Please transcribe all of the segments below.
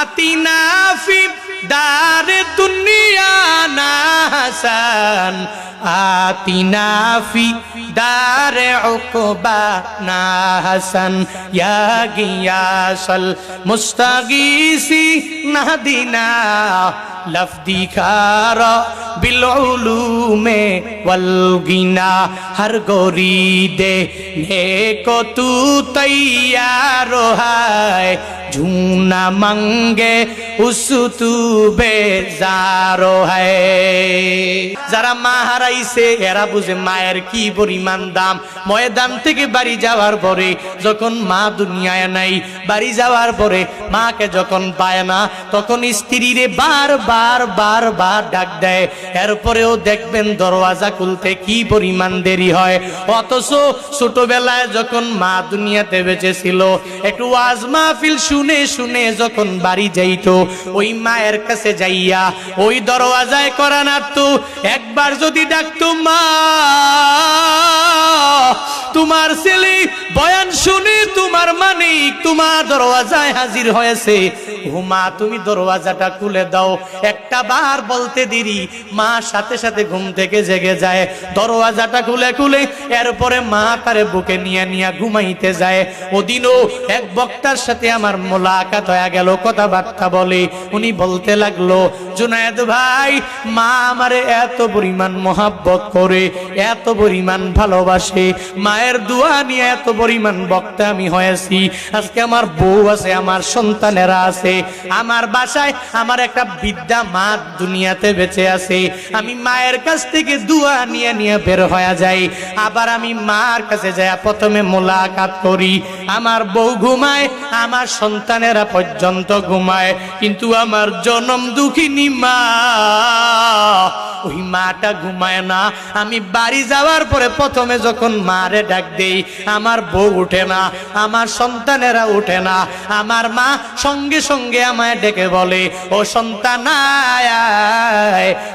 আতিনা ফি দার দুনিয়া না হাসান। আতিনা ফি দার উকবা না হাসান। ইয়া গিয়াসাল মুস্তাগিসি নাহদিনা لفظی کارا بالعلوم والغنا, ہر گوری دے نیکو تو تیار ہے, جھونا তু বেজারো হায় যারা মা হারাইছে এরা বুঝে মায়ের কি পরিমাণ দাম ময়দান থেকে বাড়ি যাওয়ার পরে যখন মা দুনিয়ায় নাই বাড়ি যাওয়ার পরে মাকে যখন পায় না তখন স্ত্রীরে বার বার বার বার ডাক দেয়। এরপরেও দেখবেন দরওয়াজা খুলতে কি পরিমাণ দেরি হয়। অথচ ছোটবেলায় যখন মা দুনিয়াতে বেঁচে ছিল একটু ওয়াজ মাহফিল শুনে শুনে যখন বাড়ি যাইতো, ওই মায়ের কাছে যাইয়া ওই দরওয়াজায় করা নাড়তো একবার যদি ডাকতো মা তোমার ছেলে, বয়ান শুনে তোমার মানিক তোমার দরওয়াজায় হাজির হয়েছে। ও মা তুমি দরওয়াজাটা খুলে দাও। একটা বার বলতে দেরি, মা সাথে সাথে ঘুম থেকে জেগে যায়। দরওয়াজাটা খুলে খুলে, এরপরে মা তারে বুকে নিয়ে নিয়ে ঘুমাইতে যায়। ওদিনও এক বক্তার সাথে আমার মোলাকাত হয়ে গেল, কথাবার্তা বলে। উনি বলতে লাগল, জুনায়েদ ভাই, মা আমারে এত পরিমাণ মহাব্বত করে এত পরিমাণ ভালোবাসে, মায়ের দোয়া নিয়ে এত পরিমাণ বক্তা আমি হয়েছি। আজকে আমার বউ আছে, আমার সন্তানেরা আছে, আমার বাসায় আমার একটা বিদ্যা মা দুনিয়াতে বেঁচে আছে। আমি মায়ের কাছ থেকে দোয়া নিয়ে নিয়ে বের হয়ে যাই। আবার আমি মার কাছে যাই প্রথমে মোলাকাত করি। আমার বউ ঘুমায়, আমার সন্তানেরা পর্যন্ত ঘুমায়, কিন্তু আমার জনম দুঃখিনী মা মাটা ঘুমায় না, আমি বাড়ি যাওয়ার পরে প্রথমে যখন মারে ডাক দেই, আমার বউ উঠে না, আমার সন্তানেরা উঠে না, আমার মা সঙ্গে সঙ্গে আমায় ডেকে বলে, ও সন্তান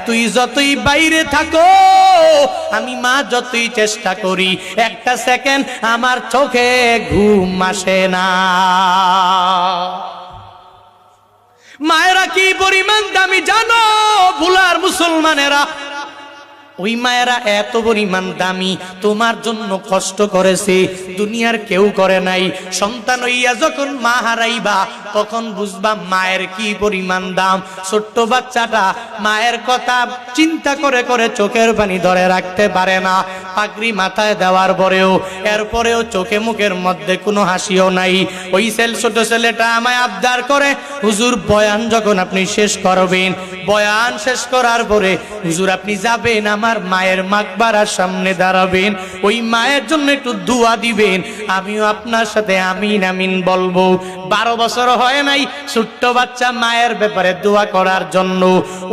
তুই যতই বাইরে থাকো, আমি মা যতই চেষ্টা করি, একটা সেকেন্ড আমার চোখে ঘুম আসে না। মায়েরা কি পরিমাণ দামি জানো, ভুলার মুসলমানেরা? ওই মায়েরা এত পরিমাণ দামি, তোমার জন্য কষ্ট করেছে, দুনিয়ার কেউ করে নাই। সন্তান হইয়া যখন মা হারাইবা, তখন বুঝবা মায়ের কি পরিমাণ দাম। ছোট্ট বাচ্চাটা মায়ের কথা চিন্তা করে করে চোখের পানি ধরে রাখতে পারে না। পাগড়ি মাথায় দেওয়ার পরেও, এরপরেও চোখে মুখের মধ্যে কোনো হাসিও নাই। ওই ছেলে, ছোট ছেলেটা আমায় আবদার করে, হুজুর, বয়ান যখন আপনি শেষ করবেন বয়ান শেষ করার পরে, হুজুর, আপনি যাবেন আমার মায়ের মাকবারার সামনে দাঁড়াবেন। ওই মায়ের জন্য একটু দোয়া দিবেন। আমিও আপনার সাথে আমিন আমিন বলব। বারো বছর হয় নাই ছোট্ট বাচ্চা মায়ের ব্যাপারে দোয়া করার জন্য।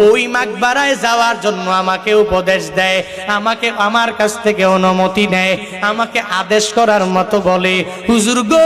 ওই মাকবারায় যাওয়ার জন্য আমাকে উপদেশ দেয়, আমাকে আমার কাছ থেকে অনুমতি নেয়, আমাকে আদেশ করার মতো বলে, হুজুর গো,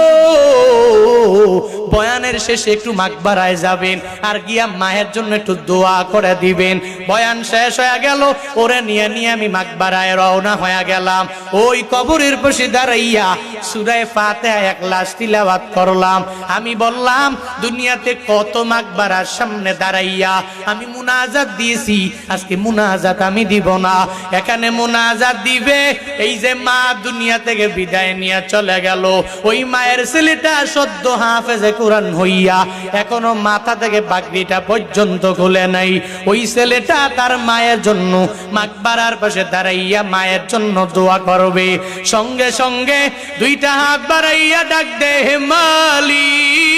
বয়ানের শেষে একটু মাকবারায় যাবেন, আর গিয়া মায়ের জন্য একটু দোয়া করে দিবেন। বয়ান শেষ হয়ে গেল, ওরে নিয়ে নিয়ে আমি মাকবারায় রওনা হয়ে গেলাম। ওই কবরের পাশে দাঁড়াইয়া সুরায় ফাতে এক লাশ তিলাবাত করলাম। আমি বললাম, দুনিয়াতে কত মাকবারার সামনে দাঁড়াইয়া আমি মুনাজাত দিয়েছি? আজকে মুনাজাত আমি দিব না। এখানে মুনাজাত দিবে, এই যে মা দুনিয়া থেকে বিদায় নিয়ে চলে গেল। ওই মায়ের ছেলেটা সদ্য হাফেজে কোরআন হইয়া এখনও মাথা থেকে পাগড়িটা পর্যন্ত খুলে নাই। ওই ছেলেটা তার মায়ের জন্য মাকবারার পাশে দাঁড়াইয়া মায়ের জন্য দোয়া করবে। সঙ্গে সঙ্গে দুইটা হাত বাড়াইয়া ডাক দে হে মালিক।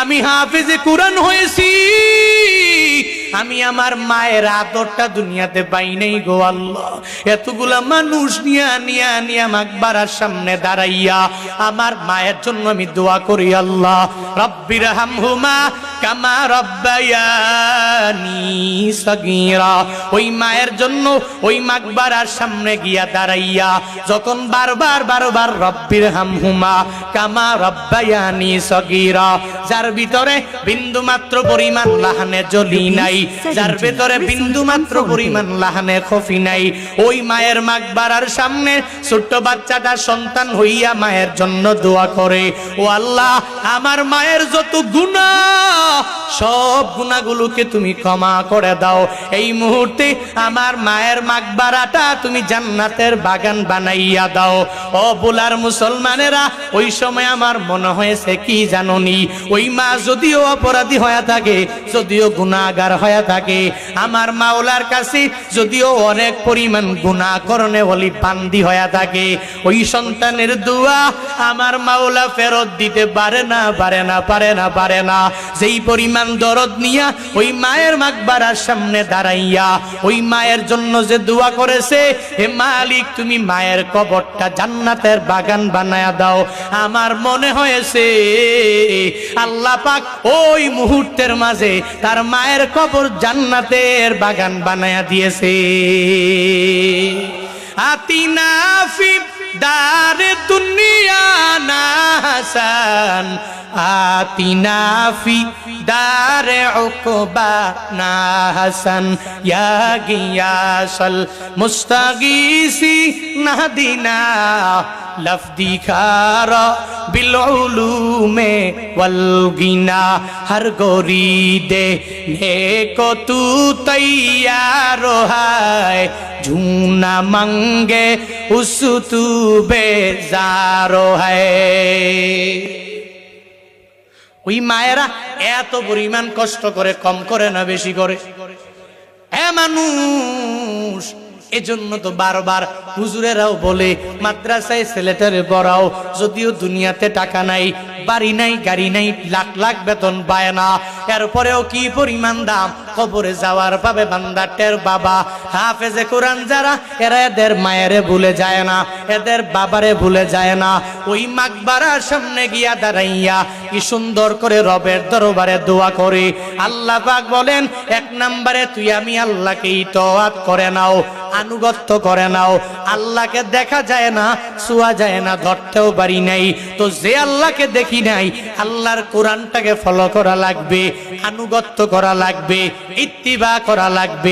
আমি হাফেজে কোরআন হয়েছি। আমি আমার মায়ের আদরটা দুনিয়াতে পাই নাই গো আল্লাহ। এতগুলা মানুষ নিয়া নিয়া নিয়া মাকবারার সামনে দাঁড়াইয়া আমার মায়ের জন্য আমি দোয়া করি আল্লাহ। রব্বির হামহুমা কামা রব্বায়ানি সগীরা। ওই মায়ের জন্য ওই মাকবারার সামনে গিয়া দাঁড়াইয়া যখন বারবার বারবার রব্বির হামহুমা, কামা রব্বায়ানি সগীরা। যার ভিতরে বিন্দু মাত্র পরিমাণ লাহানে জ্বলি নাই, যার ভিতরে বিন্দু মাত্র পরিমাণ লাহানে খফি নাই। ওই মায়ের মাকবারার সামনে ছোট্ট বাচ্চাটা সন্তান হইয়া মায়ের জন্য দোয়া করে, ও আল্লাহ, আমার মায়ের যত গুণা সব গুণাগুলোকে তুমি ক্ষমা করে দাও। এই মুহূর্তে আমার মায়ের মাকবারাটা তুমি জান্নাতের বাগান বানাইয়া দাও। ও বুলার মুসলমানেরা, ওই সময় আমার মনে হয়েছে কি জাননি? ওই মা যদিও অপরাধী হয়ে থাকে, যদিও গুণাগার হয়ে থাকে, আমার মাওলার কাছে যদিও অনেক পরিমাণ গুণা করণে বলি বান্দি হয়ে থাকে। ওই সন্তানের দোয়া আমার মাওলা ফেরত দিতে পারে না পারে না পারে না পারে না। যেই পরিমাণ দরদ নিয়া ওই মায়ের মাকবারার সামনে দাঁড়াইয়া, ওই মায়ের জন্য যে দোয়া করেছে, হে মালিক, তুমি মায়ের কবরটা জান্নাতের বাগান বানায়া দাও। আমার মনে হয়েছে, আল্লাহ পাক ওই মুহূর্তের মাঝে তার মায়ের কবর জান্নাতের বাগান বানায়া দিয়েছে। আতিনা ফি দারে দুনিয়া না হাসান আতিনা ফি দারে উকবা না হাসান। ইয়া গিয়াসাল মুস্তাগিসি নাহদিনা, লফদি খারা বিল উলুমে ওয়াল গিনা। হর গোরি দে নেকো তু তৈয়ার হায়, ঝুনা মঙ্গে উস তু বেজারো হায়। ওই মায়েরা এত পরিমাণ কষ্ট করে, কম করে না, বেশি করে। মানুষ, এজন্য তো বারবার হুজুরেরাও বলে, মাদ্রাসায় ছেলেটারে পড়াও, যদিও দুনিয়াতে টাকা নাই, বাড়ি নাই, গাড়ি নাই, লাখ লাখ বেতন পায় না। এরপরেও কি পরিমাণ দাম? কবরে যাওয়ার পাবে বান্দাটের বাবা। হাফেজে কোরআন যারা, এরা এদের মায়েরে ভুলে যায় না, এদের বাবারে ভুলে যায় না। ওই মাকবারার সামনে গিয়া দাঁড়াইয়া কি সুন্দর করে রবের দরবারে দোয়া করে। আল্লাহ পাক বলেন, এক নম্বরে তুই আমি আল্লাহকে ইতোয়াত করে নাও, আনুগত্য করে নাও। আল্লাহকে দেখা যায় না শোয়া যায় না, ধরতেও পারি নাই। তো যে আল্লাহকে দেখি নাই, আল্লাহর কোরআনটাকে ফলো করা লাগবে। আনুগত্য করা লাগবে ইত্তিবা করা লাগবে।